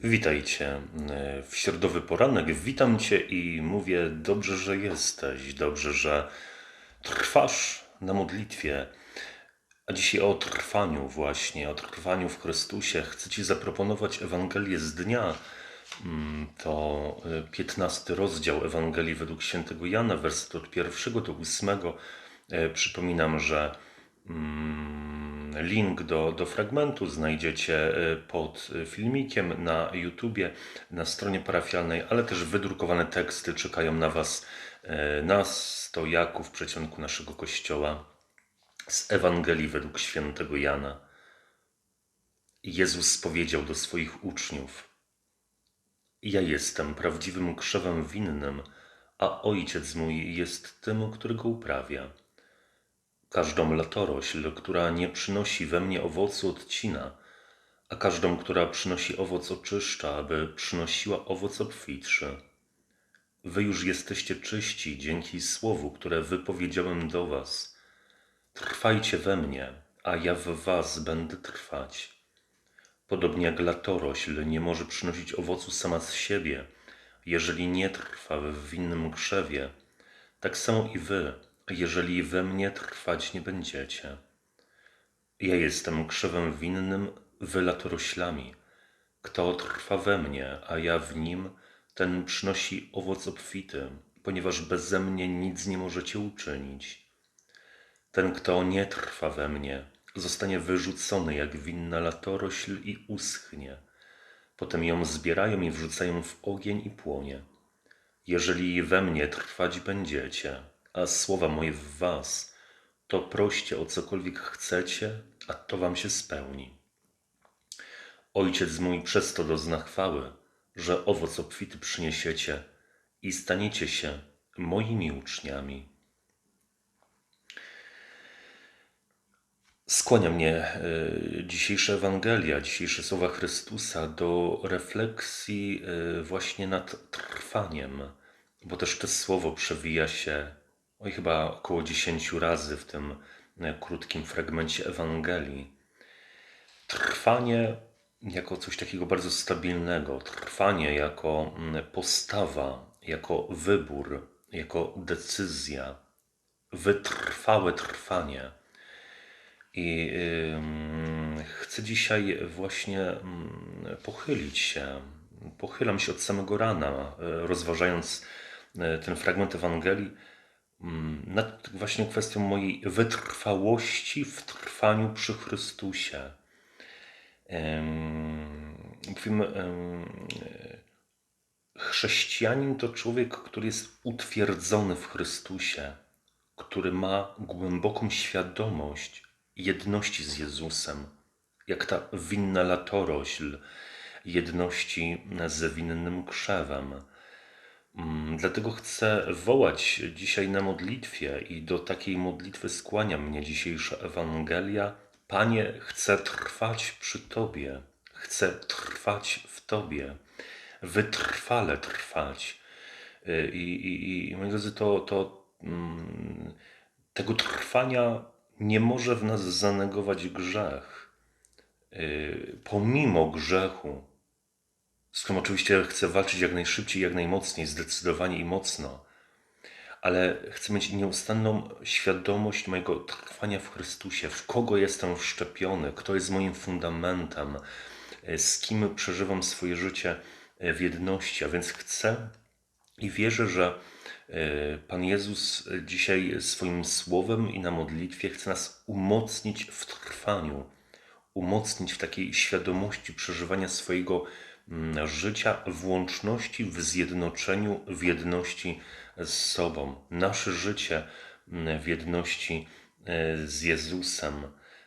Witajcie w środowy poranek. Witam Cię i mówię dobrze, że jesteś, dobrze, że trwasz na modlitwie. A dzisiaj o trwaniu właśnie, o trwaniu w Chrystusie. Chcę Ci zaproponować Ewangelię z dnia. Mm, To 15 rozdział Ewangelii według świętego Jana, werset od pierwszego do ósmego. E, Przypominam, że mm, link do, do fragmentu znajdziecie e, pod filmikiem na YouTubie, na stronie parafialnej, ale też wydrukowane teksty czekają na Was e, na stojaku w przeciągu naszego kościoła z Ewangelii według świętego Jana. Jezus powiedział do swoich uczniów: Ja jestem prawdziwym krzewem winnym, a ojciec mój jest tym, który go uprawia. Każdą latorośl, która nie przynosi we mnie owocu, odcina, a każdą, która przynosi owoc, oczyszcza, aby przynosiła owoc obfitszy. Wy już jesteście czyści dzięki słowu, które wypowiedziałem do was. Trwajcie we mnie, a ja w was będę trwać. Podobnie jak latorośl nie może przynosić owocu sama z siebie, jeżeli nie trwa w winnym krzewie, tak samo i wy, jeżeli we mnie trwać nie będziecie. Ja jestem krzewem winnym, wy latoroślami. Kto trwa we mnie, a ja w nim, ten przynosi owoc obfity, ponieważ beze mnie nic nie możecie uczynić. Ten, kto nie trwa we mnie, zostanie wyrzucony jak winna latorośl i uschnie. Potem ją zbierają i wrzucają w ogień i płonie. Jeżeli we mnie trwać będziecie, a słowa moje w was, to proście o cokolwiek chcecie, a to wam się spełni. Ojciec mój przez to dozna chwały, że owoc obfity przyniesiecie i staniecie się moimi uczniami. Skłania mnie y, dzisiejsza Ewangelia, dzisiejsze słowa Chrystusa do refleksji y, właśnie nad trwaniem, bo też to słowo przewija się oj, chyba około 10 razy w tym y, krótkim fragmencie Ewangelii. Trwanie jako coś takiego bardzo stabilnego, trwanie jako postawa, jako wybór, jako decyzja, wytrwałe trwanie. I chcę dzisiaj właśnie pochylić się, pochylam się od samego rana, rozważając e, ten fragment Ewangelii nad właśnie kwestią mojej wytrwałości w trwaniu przy Chrystusie. Mówimy, chrześcijanin to człowiek, który jest utwierdzony w Chrystusie, który ma głęboką świadomość, jedności z Jezusem, jak ta winna latorośl, jedności z winnym krzewem. Dlatego chcę wołać dzisiaj na modlitwie i do takiej modlitwy skłania mnie dzisiejsza Ewangelia. Panie, chcę trwać przy Tobie, chcę trwać w Tobie, wytrwale trwać. Y, I, i, i moi drodzy, to, to mm, tego trwania nie może w nas zanegować grzech. Y, pomimo grzechu, z którym oczywiście chcę walczyć jak najszybciej, jak najmocniej, zdecydowanie i mocno, ale chcę mieć nieustanną świadomość mojego trwania w Chrystusie, w kogo jestem wszczepiony, kto jest moim fundamentem, y, z kim przeżywam swoje życie y, w jedności. A więc chcę i wierzę, że E, Pan Jezus dzisiaj swoim słowem i na modlitwie chce nas umocnić w trwaniu, umocnić w takiej świadomości przeżywania swojego życia w łączności, w zjednoczeniu, w jedności z sobą. Nasze życie mm, w jedności e, z Jezusem.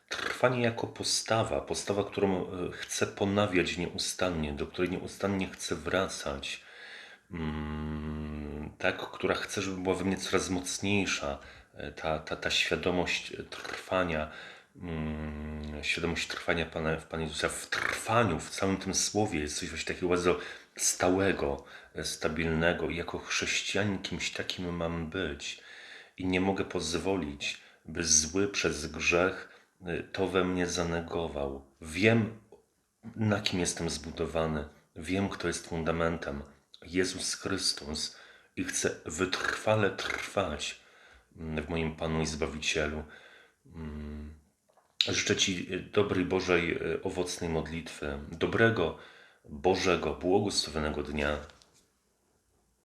Trwanie jako postawa, postawa, którą e, chcę ponawiać nieustannie, do której nieustannie chcę wracać Mm, tak, która chce, żeby była we mnie coraz mocniejsza, e, ta, ta, ta świadomość trwania, świadomość trwania Pana, w Panie Jezusa, w trwaniu, w całym tym słowie jest coś właśnie takiego bardzo stałego, stabilnego i jako chrześcijanin kimś takim mam być i nie mogę pozwolić, by zły przez grzech e, to we mnie zanegował. Wiem, na kim jestem zbudowany, Wiem, kto jest fundamentem. Jezus Chrystus i chcę wytrwale trwać w moim Panu i Zbawicielu. Życzę Ci dobrej Bożej owocnej modlitwy, dobrego Bożego, błogosławionego dnia.